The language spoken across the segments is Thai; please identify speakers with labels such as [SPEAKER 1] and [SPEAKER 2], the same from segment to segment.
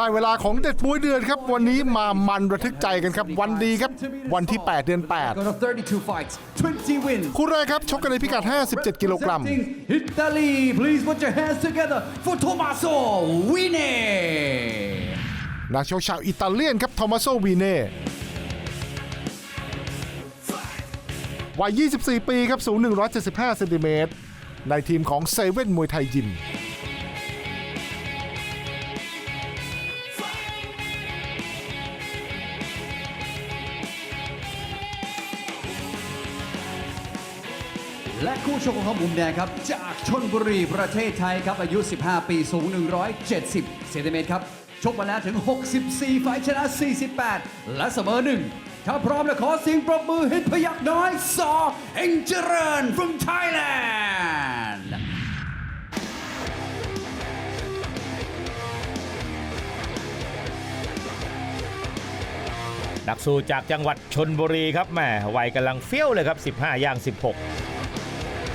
[SPEAKER 1] ได้เวลาของเด็ดปุ้ยเดือนครับ วันนี้มามันระทึกใจกันครับ วันดีครับ วันที่ 8 เดือน
[SPEAKER 2] Out of 32 fights, 20 wins.
[SPEAKER 1] 8คู่แรกครับชกกันในพิกัด 57 กิโลกรัม
[SPEAKER 2] Representing Italy, please put your hands together for Tommaso Wine.
[SPEAKER 1] นักชกชาวอิตาเลียนครับโทมัสโซวีเน่วัย 24 ปีครับ สูง 175 เซนติเมตร ในทีมของเซเว่นมวยไทยยิม
[SPEAKER 2] และคู่ชกของเขามุมแดงครับ จากชนบุรีประเทศไทยครับ อายุ 15 ปีสูง 170 เซนติเมตรครับ ชกมาแล้วถึง 64 ไฟชนะ 48 และเสมอหนึ่งถ้าพร้อมแล้วขอเสียงปรบมือให้พยักน้อยสอเอ็งเจริญ from Thailand
[SPEAKER 3] นักสู้จากจังหวัดชนบุรีครับแม่วัยกำลังเฟี้ยวเลยครับ 15 ย่าง 16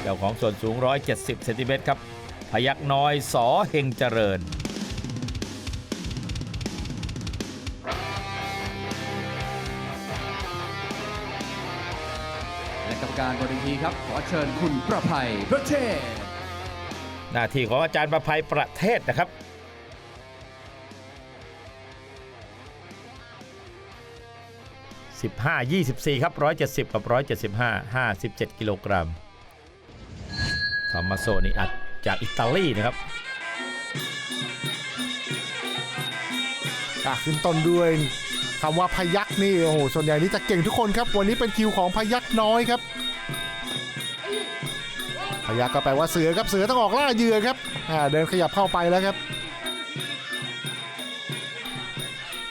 [SPEAKER 3] เจ้าของส่วนสูง 170เซนติเมตรครับ พยักน้อยสอเฮงเจริญ
[SPEAKER 2] และกรรมการบนเวทีครับ ขอเชิญคุณประภัยประเทศ
[SPEAKER 3] หน้าที่ของอาจารย์ประภัยประเทศนะครับ15 24 ครับ 170 กับ 175 57 กิโลกรัมท อมมาโซนี่อัดจากอิตาลีนะครับ
[SPEAKER 1] อะขึ้นต้นด้วยคำว่าพยักนี่โอ้โหส่วนใหญ่นี่จะเก่งทุกคนครับ วันนี้เป็นคิวของพยักน้อยครับ พยักก็แปลว่าเสือครับเสือต้องออกล่าเหยื่อครับอ่าเดินขยับเข้าไปแล้วครับ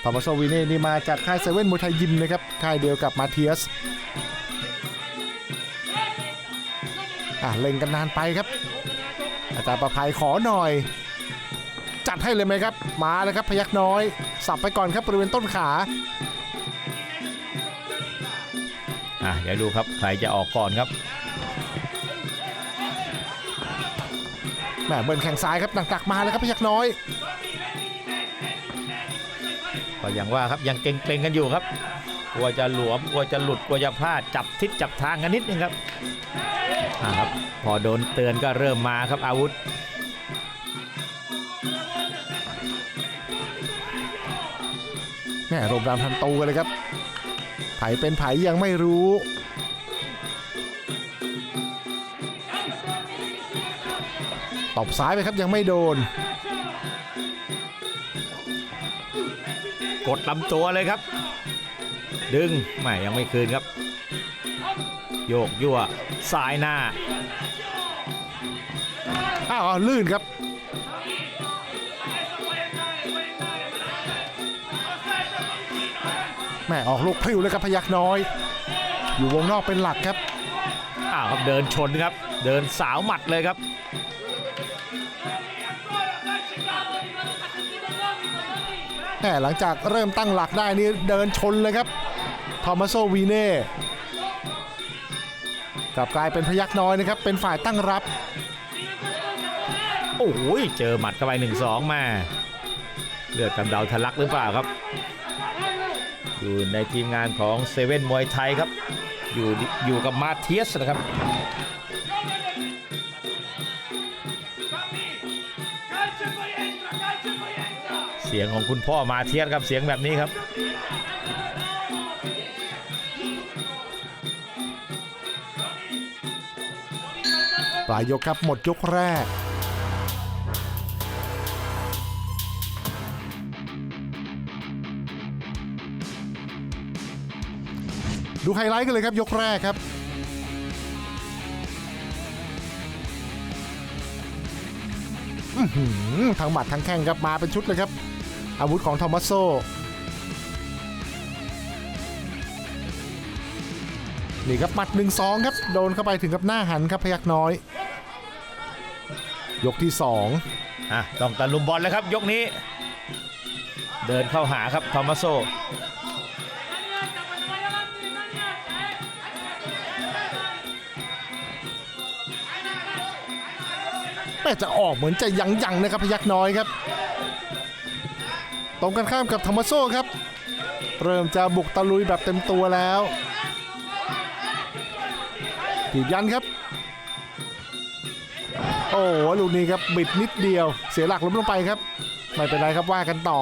[SPEAKER 1] ทอมัสโซวินเน่นี่มาจากค่ายเซเว่นมวยไทยยิมนะครับค่ายเดียวกับมาเทียส อะเล็งกันนานไปครับ อาจารย์ประภัยขอหน่อย จัดให้เลยไหมครับ มาเลยครับพยักน้อย สับไปก่อนครับบริเวณต้นขา
[SPEAKER 3] อะเดี๋ยวดูครับใครจะออกก่อนครับ
[SPEAKER 1] แหมเบิร์นแข่งซ้ายครับหนักๆมาเลยครับพยักน้อย
[SPEAKER 3] ก็อย่างว่าครับยังเกรงๆกันอยู่ครับกลัวจะหลวมกลัวจะหลุดกลัวจะพลาดจับทิศจับทางกันนิดนึงครับอ่า ครับพอโดนเตือนก็เริ่มมาครับอาวุธ
[SPEAKER 1] แหมรมรามทันตูกันเลยครับ ไผเป็นไผยังไม่รู้ตบซ้ายไปครับยังไม่โดน
[SPEAKER 3] กดลำตัวเลยครับ ดึงไม่ยังไม่คืนครับ โยกยั่วซ้ายหน้า
[SPEAKER 1] อ้าวลื่นครับแหม่ออกลูกพริ้วเลยครับพยักน้อย อยู่วงนอกเป็นหลักครับ
[SPEAKER 3] อ้าวครับเดินชนครับ เดินสาวหมัดเลยครับ
[SPEAKER 1] แหมหลังจากเริ่มตั้งหลักได้นี่เดินชนเลยครับทอมัสโซวีเน่ กลับกลายเป็นพยักน้อยนะครับ เป็นฝ่ายตั้งรับ
[SPEAKER 3] โอ้โหเจอหมัดเข้าไปหนึ่งสองมาเลือดกำเดาทะลักหรือเปล่าครับ อยู่ในทีมงานของเซเว่นมวยไทยครับ อยู่อยู่กับมาเทียสนะครับเสียงของคุณพ่อมาเทียสครับเสียงแบบนี้ครับ
[SPEAKER 1] ปลายยกครับหมดยกแรกดูไฮไลท์กันเลยครับยกแรกครับ ทั้งหมัดทั้งแข้งครับมาเป็นชุดเลยครับ อาวุธของทอมัสโซ นี่ครับหมัด 1-2 ครับโดนเข้าไปถึงกับหน้าหันครับพยักน้อย ยกที่ 2
[SPEAKER 3] อะต้องตะลุมบอลแล้วครับ ยกนี้ เดินเข้าหาครับทอมัสโซ
[SPEAKER 1] แม่จะออกเหมือนจะยังยังๆนะครับพยักน้อยครับโตรงกันข้ามกับธรรมโซ่ครับ เริ่มจะบุกตะลุยแบบเต็มตัวแล้ว ถีบยันครับ โอ้โหลูกนี้ครับบิดนิดเดียว เสียหลักล้มลงไปครับ ไม่เป็นไรครับว่ากันต่อ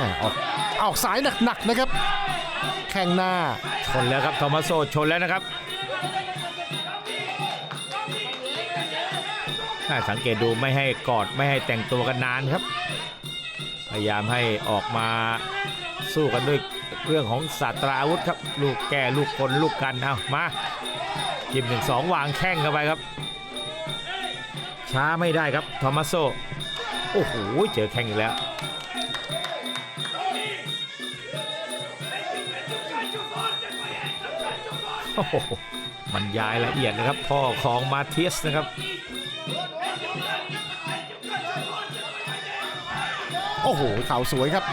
[SPEAKER 1] ออกออกสายหนักๆนะครับ แข่งหน้า
[SPEAKER 3] ชนแล้วครับทอมัสโซชนแล้วนะครับ สังเกตดูไม่ให้กอดไม่ให้แต่งตัวกันนานครับ พยายามให้ออกมาสู้กันด้วยเรื่องของศาสตราอาวุธครับ ลูกแก่ลูกคนลูกกันเอามายิมหนึ่งสองวางแข้งเข้าไปครับ ช้าไม่ได้ครับทอมัสโซโอ้โหเจอแข้งอีกแล้วโอ้โหบรรยายละเอียดนะครับ พ่อของมาเทียสนะครับ
[SPEAKER 1] อ้โหเข่าสวยครับ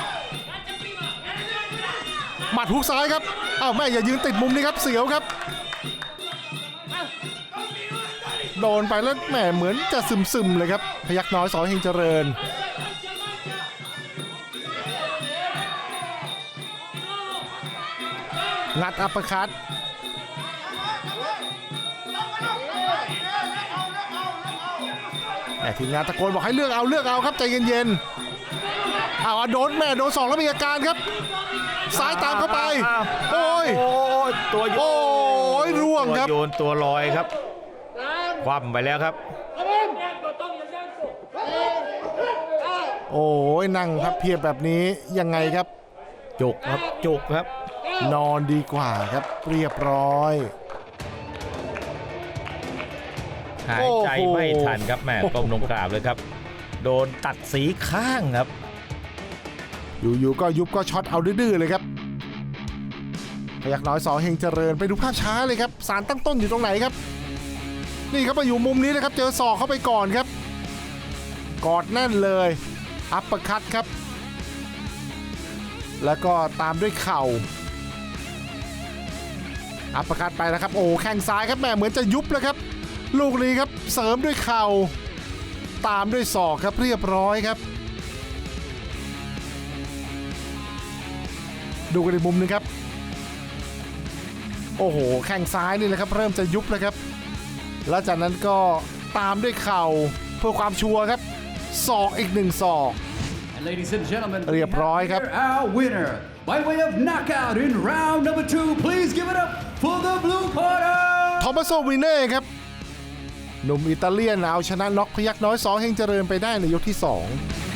[SPEAKER 1] หมัดหุกซ้ายครับอ้าวแม่อย่ายืนติดมุมนี้ครับเสียวครับ โดนไปแล้วแหมเหมือนจะซึมๆเลยครับ พยักน้อยสอยเฮงเจริญงัดอัปคัต แต่ทีมงานตะโกนบอกให้เลือกเอาเลือกเอาครับใจเย็นๆเอาวโดนแม่โดนสองแล้วมีอาการครับซ้ายตามเข้าไป โอ้ย
[SPEAKER 3] โอ้ยตัวโยน
[SPEAKER 1] โอ้ยร่วง
[SPEAKER 3] ตัว
[SPEAKER 1] ครับ
[SPEAKER 3] โยนตัวลอยครับ คว่ำไปแล้วครับ
[SPEAKER 1] โอ้ยนั่งพับเพียบแบบนี้ยังไงครับ
[SPEAKER 3] จุกครับจุกครับ
[SPEAKER 1] นอนดีกว่าครับเรียบร้อย
[SPEAKER 3] หายใจ
[SPEAKER 1] โอ้โห
[SPEAKER 3] ไม่ทันครับแม่ก้มลงกราบเลยครับ โดนตัดสีข้างครับ
[SPEAKER 1] อยู่ๆก็ยุบก็ช็อตเอาดื้อๆเลยครับพยักน้อยสอเฮงเจริญไปดูภาพช้าเลยครับสารตั้งต้นอยู่ตรงไหนครับ นี่ครับมาอยู่มุมนี้นะครับ เจอศอกเข้าไปก่อนครับ กอดแน่นเลย อัปเปอร์คัตครับ แล้วก็ตามด้วยเข่าอัปเปอร์คัตไปแล้วครับ โอ้แข้งซ้ายครับแม่เหมือนจะยุบแล้วครับ ลูกนี้ครับเสริมด้วยเข่า ตามด้วยศอกครับเรียบร้อยครับ ดูกันอีกมุมหนึงครับ โอ้โห แข้งซ้ายนี่แหละครับ เริ่มจะยุบแล้วครับ แล้วจากนั้นก็ตามด้วยเข่าเพื่อความชัวร์ครับศอกอีกหนึ่งศอก
[SPEAKER 2] And ladies and gentlemen,
[SPEAKER 1] เรียบร้อยครับ
[SPEAKER 2] we have here our winner by way of knockout in round number two. Please give it up for the blue corner.
[SPEAKER 1] ทอมัสโซวินเน่ครับ หนุ่มอิตาเลียนเอาชนะน็อกพยักน้อยสอเฮงเจริญไปได้ในยกที่ 2